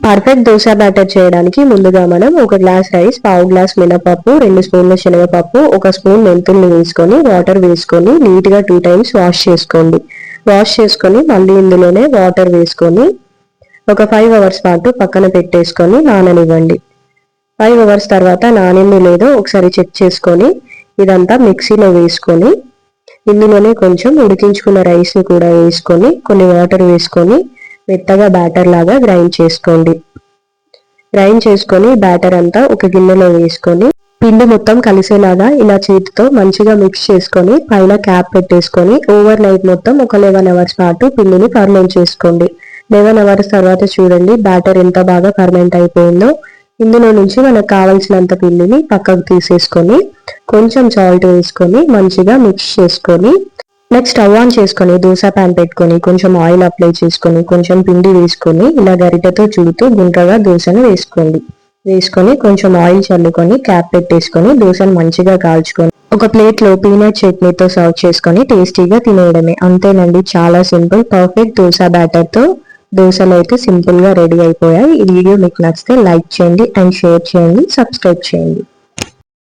Perfect dosa batter చేయడానికి ముందుగా మనం ఒక గ్లాస్ రైస్ పావు గ్లాస్ మినపప్పు రెండు స్పూన్ల శనగపప్పు ఒక స్పూన్ మెంతుల్ని వేసుకొని వాటర్ వేసుకొని నీట్గా టూ టైమ్స్ వాష్ చేసుకోండి. వాష్ చేసుకొని మళ్ళీ ఇందులోనే వాటర్ వేసుకొని ఒక ఫైవ్ అవర్స్ పాటు పక్కన పెట్టేసుకొని నాననివ్వండి. ఫైవ్ అవర్స్ తర్వాత నానింది లేదో ఒకసారి చెక్ చేసుకొని ఇదంతా మిక్సీలో వేసుకొని ఇందులోనే కొంచెం ఉడికించుకున్న రైస్ని కూడా వేసుకొని కొన్ని వాటర్ వేసుకొని మెత్తగా బ్యాటర్ లాగా గ్రైండ్ చేసుకోండి. గ్రైండ్ చేసుకొని బ్యాటర్ అంతా ఒక గిన్నెలో వేసుకొని పిండి మొత్తం కలిసేలాగా ఇలా చేతితో మంచిగా మిక్స్ చేసుకొని పైన క్యాప్ పెట్టేసుకొని ఓవర్ నైట్ మొత్తం ఒక లెవెన్ అవర్స్ పాటు పిండిని ఫర్మెంట్ చేసుకోండి. లెవెన్ అవర్స్ తర్వాత చూడండి బ్యాటర్ ఎంత బాగా ఫర్మెంట్ అయిపోయిందో. ఇందులో నుంచి మనకు కావాల్సినంత పిండిని పక్కకు తీసేసుకొని కొంచెం సాల్ట్ వేసుకొని మంచిగా మిక్స్ చేసుకొని నెక్స్ట్ స్టవ్ ఆన్ చేసుకొని దోశ ప్యాన్ పెట్టుకొని కొంచెం ఆయిల్ అప్లై చేసుకొని కొంచెం పిండి వేసుకొని ఇలా గరిటెతో చుడుతూ గుండ్రగా దోశను వేసుకోండి. వేసుకొని కొంచెం ఆయిల్ చల్లుకొని క్యాప్ పెట్టేసుకొని దోశను మంచిగా కాల్చుకొని ఒక ప్లేట్లో పీనట్ చట్నీతో సర్వ్ చేసుకొని టేస్టీగా తినేయడమే. అంతేనండి చాలా సింపుల్ పర్ఫెక్ట్ దోశ బ్యాటర్తో దోశలు అయితే సింపుల్గా రెడీ అయిపోయాయి. ఈ వీడియో మీకు నచ్చితే లైక్ చేయండి అండ్ షేర్ చేయండి సబ్స్క్రైబ్ చేయండి.